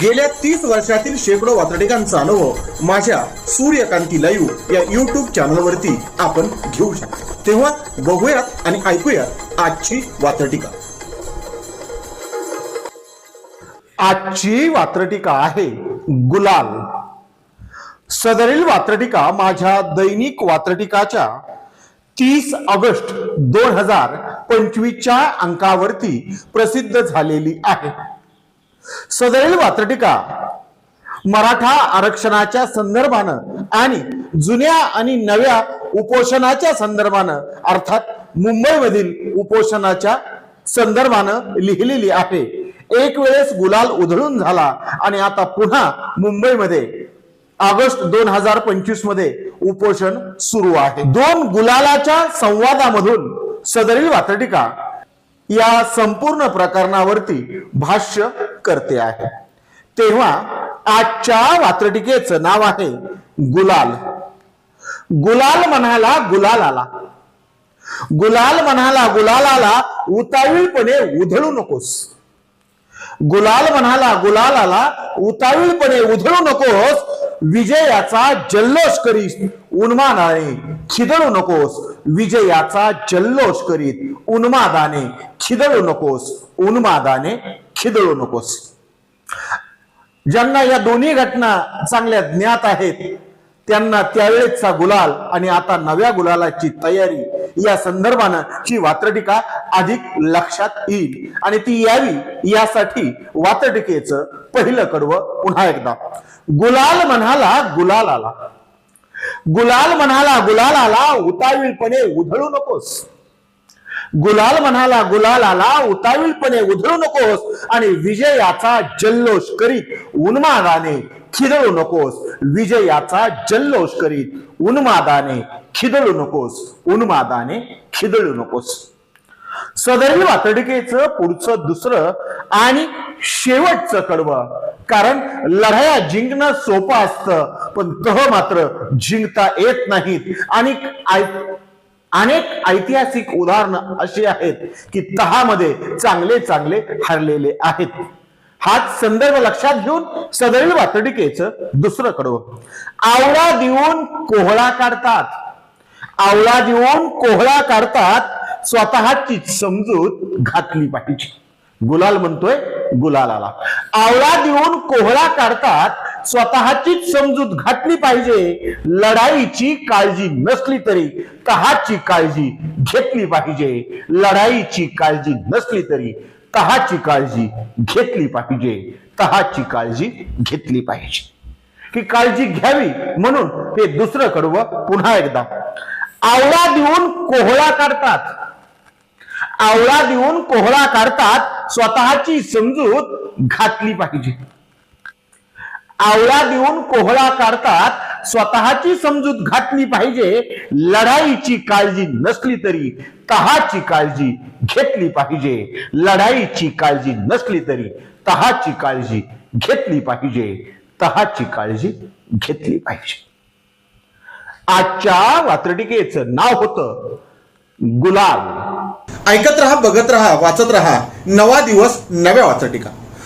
गेल्या तीस वर्षातील शेकडो वातडिकांचा अनुभव माझ्या सूर्यकांती लाईव्ह या युट्यूब चॅनलवरती आपण घेऊ शकतो. तेव्हा बघूयात आणि ऐकूयात आजची वातडिका आजची वात्रटिका आहे गुलाल. सदरील वात्रटिका माझ्या दैनिक वात्रटिकाच्या तीस ऑगस्ट दोन हजार पंचवीसच्या अंकावरती प्रसिद्ध झालेली आहे. सदरील वात्रटिका मराठा आरक्षणाच्या संदर्भानं आणि जुन्या आणि नव्या उपोषणाच्या संदर्भानं अर्थात मुंबईमधील उपोषणाच्या संदर्भानं लिहिलेली आहे. एक वेळेस गुलाल उधळून झाला आणि आता पुन्हा मुंबईमध्ये ऑगस्ट दोन हजार पंचवीसमध्ये उपोषण सुरू आहे. दोन गुलालाच्या संवादामधून सदरील वात्रटिका या संपूर्ण प्रकरणावरती भाष्य करते आहे. तेव्हा आजच्या वात्रटिकेचं नाव आहे गुलाल. गुलाल म्हणाला गुलाल आला गुलाल म्हणाला गुलालाला उतावीळपणे उधळू नकोस. गुलाल म्हणाला गुलालाला उतावीळपणे उधळू नकोस विजयाचा जल्लोष करीत उन्मादाने खिदळू नकोस विजयाचा जल्लोष करीत उन्मादाने खिदळू नकोस उन्मादाने खिदळू नकोस. ज्यांना या दोन्ही घटना चांगल्या ज्ञात आहेत त्यांना त्यावेळेचा गुलाल आणि आता नव्या गुलालाची तयारी या संदर्भानं ही वात्रटिका अधिक लक्षात येईल. आणि ती यावी यासाठी वात्रटिकेचं पहिलं कडवं पुन्हा एकदा. गुलाल म्हणाला गुलाल आला गुलाल म्हणाला गुलाल आला उतावीळपणे उधळू नकोस. गुलाल म्हणाला गुलाल आला उतावीळपणे उधळू नकोस आणि विजयाचा जल्लोष करीत उन्मादाने खिदळू नकोस. विजयाचा जल्लोष करीत उन्मादाने खिदळू नकोस. उन्मादाने खिदळू नकोस. सदरील वातडिकेचं पुढचं दुसरं आणि शेवटचं कडवं. कारण लढाया जिंकणं सोपं असतं पण तह मात्र जिंकता येत नाहीत. आणि अनेक ऐतिहासिक उदाहरणं अशी आहेत की तहामध्ये चांगले चांगले हरलेले आहेत. हाच संदर्भ लक्षात घेऊन सदरील वातडिकेचं दुसरं कडवं. आवळा देऊन कोहळा काढतात. आवळा देऊन कोहळा काढतात स्वतःची समजूत घातली पाहिजे. गुलाल म्हणतोय गुलालाला. आवळा देऊन कोहळा काढतात स्वतःचीच समजूत घातली पाहिजे. लढाईची काळजी नसली तरी तहाची काळजी घेतली पाहिजे. लढाईची काळजी नसली तरी तहाची काळजी घेतली पाहिजे. तहाची काळजी घेतली पाहिजे. की काळजी घ्यावी म्हणून ते दुसरं कडवं पुन्हा एकदा. आवळा देऊन कोहळा काढतात. आवळा देऊन कोहळा काढतात स्वतःची समजूत घातली पाहिजे. आवळा देऊन कोहळा काढतात स्वतःची समजूत घातली पाहिजे लढाईची काळजी नसली तरी तहाची काळजी घेतली पाहिजे. लढाईची काळजी नसली तरी तहाची काळजी घेतली पाहिजे. तहाची काळजी घेतली पाहिजे. आजच्या वात्रटिकेचं नाव होतं गुलाल. ऐकत रहा बघत राहा वाचत राहा. नवा दिवस नव्या वाचटिका